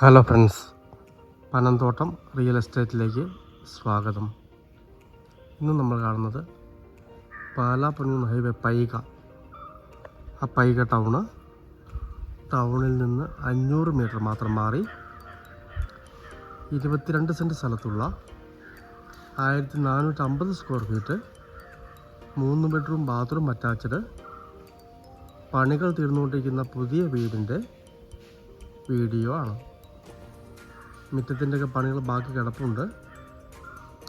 Hello friends Panamthottam real എസ്റ്റേറ്റിലേക്ക് സ്വാഗതം. ഇന്ന് നമ്മൾ കാണുന്നത് പാലാ പൊന്നൂർ ഹൈവേ പൈക. ആ പൈക ടൗണ് ടൗണിൽ നിന്ന് അഞ്ഞൂറ് മീറ്റർ മാത്രം മാറി ഇരുപത്തിരണ്ട് സെന്റ് സ്ഥലത്തുള്ള ആയിരത്തി നാനൂറ്റമ്പത് സ്ക്വയർ ഫീറ്റ് മൂന്ന് ബെഡ്റൂം ബാത്റൂം അറ്റാച്ച്ഡ് പണികൾ തീർന്നുകൊണ്ടിരിക്കുന്ന പുതിയ വീടിന്റെ വീഡിയോ ആണ്. മുറ്റത്തിന്റെ ഒക്കെ പണികൾ ബാക്കി കിടപ്പുണ്ട്.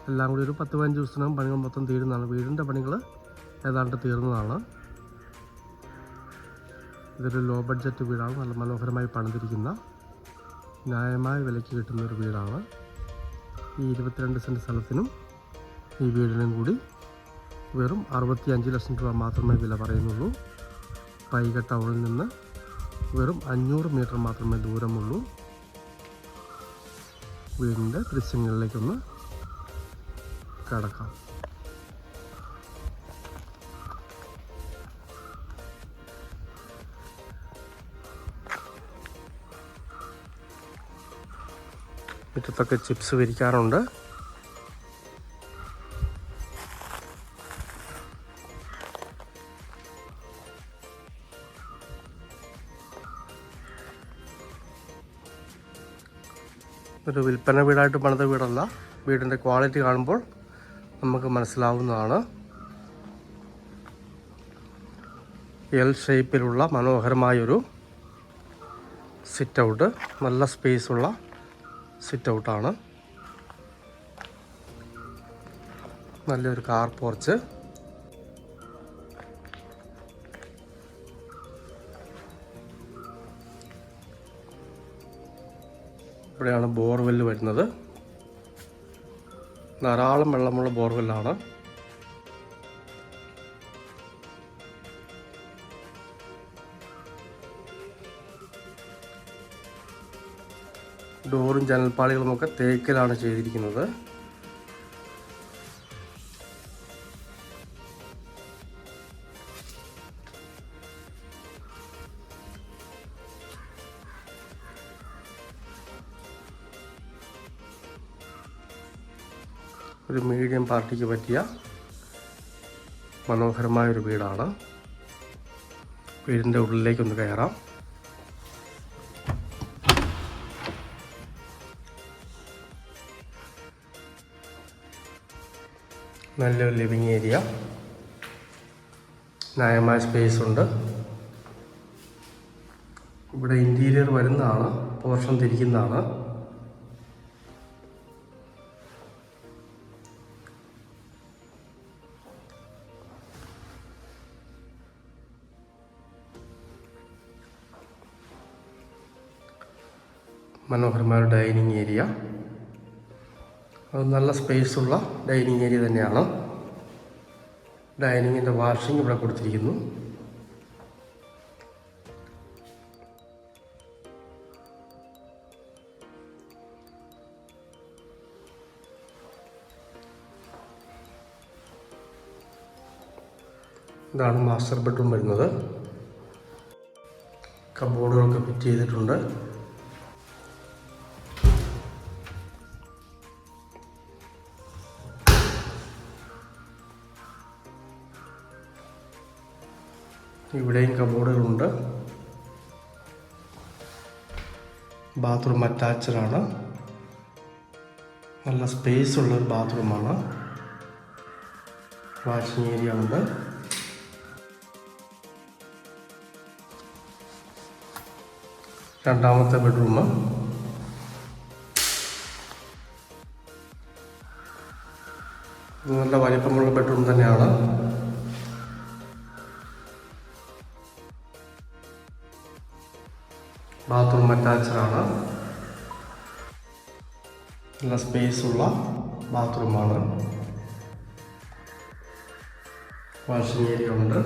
എല്ലാം കൂടി ഒരു പത്ത് പതിനഞ്ച് ദിവസത്തിനകം പണികൾ മൊത്തം തീരുന്നതാണ്. വീടിന്റെ പണികൾ ഏതാണ്ട് തീർന്നതാണ്. ഇതൊരു ലോ ബഡ്ജറ്റ് വീടാണ്. നല്ല മനോഹരമായി പണിതിരിക്കുന്ന ന്യായമായ വിലയ്ക്ക് കിട്ടുന്ന ഒരു വീടാണ്. ഈ ഇരുപത്തിരണ്ട് സെന്റ് സ്ഥലത്തിനും ഈ വീടിനും കൂടി വെറും അറുപത്തി അഞ്ച് ലക്ഷം രൂപ മാത്രമേ വില പറയുന്നുള്ളൂ. പൈക ടൗണിൽ നിന്ന് വെറും അഞ്ഞൂറ് മീറ്റർ മാത്രമേ ദൂരമുള്ളൂ. വീടിന്റെ ദൃശ്യങ്ങളിലേക്കൊന്ന് കടക്കാം. മുറ്റത്തൊക്കെ ചിപ്സ് വിരിക്കാറുണ്ട്. ഒരു വിൽപ്പന വീടായിട്ട് പണിത വീടല്ല. വീടിന്റെ ക്വാളിറ്റി കാണുമ്പോൾ നമുക്ക് മനസ്സിലാവുന്നതാണ്. എൽ ഷേപ്പിലുള്ള മനോഹരമായൊരു സിറ്റ് ഔട്ട് നല്ല സ്പേസുള്ള സിറ്റ് ഔട്ടാണ് നല്ലൊരു കാർ പോർച്ച് ഇവിടെയാണ് ബോർവെൽ വരുന്നത്. ധാരാളം വെള്ളമുള്ള ബോർവെല്ലാണ് ഡോറും ജനൽപ്പാളികളുമൊക്കെ തേക്കിലാണ് ചെയ്തിരിക്കുന്നത്. ഒരു മീഡിയം പാർട്ടിക്ക് പറ്റിയ മനോഹരമായ ഒരു വീടാണ്. വീടിന്റെ ഉള്ളിലേക്കൊന്ന് കയറാം. നല്ലൊരു ലിവിങ് ഏരിയ. ന്യായമായ സ്പേസ് ഉണ്ട്. ഇവിടെ ഇന്റീരിയർ വരുന്നതാണ്. പോർഷൻ തിരിക്കുന്നതാണ്. മനോഹരമായ ഡൈനിങ് ഏരിയ. അത് നല്ല സ്പേസുള്ള ഡൈനിങ് ഏരിയ തന്നെയാണ്. ഡൈനിങ്ങിന്റെ വാഷിംഗ് ഇവിടെ കൊടുത്തിരിക്കുന്നു. ഇതാണ് മാസ്റ്റർ ബെഡ്റൂം വരുന്നത്. കബോർഡുകളൊക്കെ ഫിറ്റ് ചെയ്തിട്ടുണ്ട്. ഇവിടെയും കബോർഡുകളുണ്ട്. ബാത്റൂം അറ്റാച്ച്ഡ് ആണ്. നല്ല സ്പേസ് ഉള്ള ഒരു ബാത്റൂമാണ്. വാഷിംഗ് ഏരിയ ഉണ്ട്. രണ്ടാമത്തെ ബെഡ്റൂം നല്ല വലിപ്പമുള്ള ബെഡ്റൂം തന്നെയാണ്. ബാത്റൂം അറ്റാച്ചഡാണ് നല്ല സ്പേസ് ഉള്ള ബാത്റൂമാണ് വാഷിംഗ് ഏരിയ ഉണ്ട്.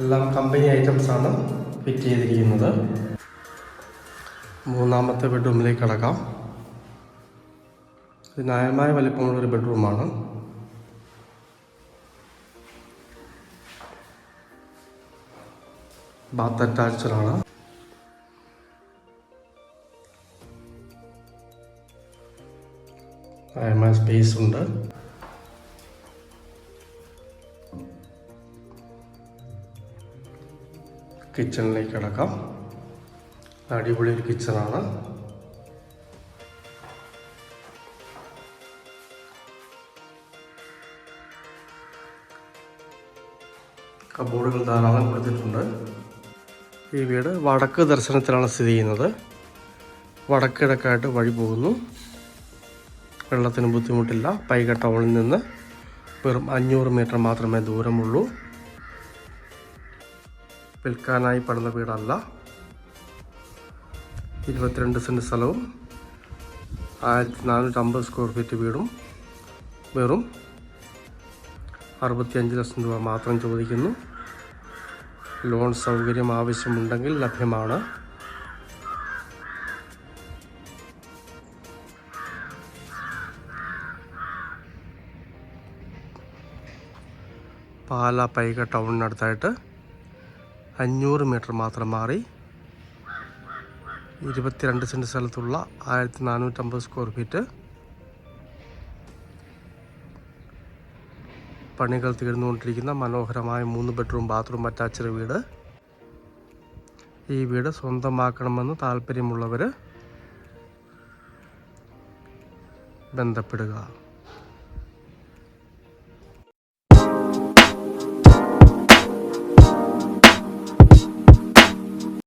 എല്ലാം കമ്പനി ഐറ്റംസ് ആണ് ഫിറ്റ് ചെയ്തിരിക്കുന്നത്. മൂന്നാമത്തെ ബെഡ്റൂമിലേക്ക് കടക്കാം. ന്യായമായ വലിപ്പമുള്ളൊരു ബെഡ്റൂമാണ് ബാത്ത് അറ്റാച്ച്ഡ് ആയമായ സ്പേസ് ഉണ്ട്. കിച്ചണിലേക്ക് കിടക്കാം അടിപൊളി ഒരു കിച്ചണാണ് കബോർഡുകൾ ധാരാളം കൊടുത്തിട്ടുണ്ട്. ഈ വീട് വടക്ക് ദർശനത്തിലാണ് സ്ഥിതി ചെയ്യുന്നത്. വടക്കിടക്കായിട്ട് വഴി പോകുന്നു. വെള്ളത്തിന് ബുദ്ധിമുട്ടില്ല. പൈക ടൗണിൽ നിന്ന് വെറും അഞ്ഞൂറ് മീറ്റർ മാത്രമേ ദൂരമുള്ളൂ. വിൽക്കാനായി പടുന്ന വീടല്ല. ഇരുപത്തിരണ്ട് സെന്റ് സ്ഥലവും ആയിരത്തി നാനൂറ്റമ്പത് സ്ക്വയർ ഫീറ്റ് വീടും വെറും അറുപത്തിയഞ്ച് ലക്ഷം രൂപ മാത്രം ചോദിക്കുന്നു. ലോൺ സൗകര്യം ആവശ്യമുണ്ടെങ്കിൽ ലഭ്യമാണ്. പാല പൈക ടൗണിനടുത്തായിട്ട് അഞ്ഞൂറ് മീറ്റർ മാത്രം മാറി ഇരുപത്തിരണ്ട് സെന്റ് സ്ഥലത്തുള്ള ആയിരത്തി നാനൂറ്റമ്പത് സ്ക്വയർ ഫീറ്റ് പണികൾ തീർന്നുകൊണ്ടിരിക്കുന്ന മനോഹരമായ മൂന്ന് ബെഡ്റൂം ബാത്റൂം അറ്റാച്ച്ഡ് വീട്. ഈ വീട് സ്വന്തമാക്കണമെന്ന് താല്പര്യമുള്ളവർ ബന്ധപ്പെടുക.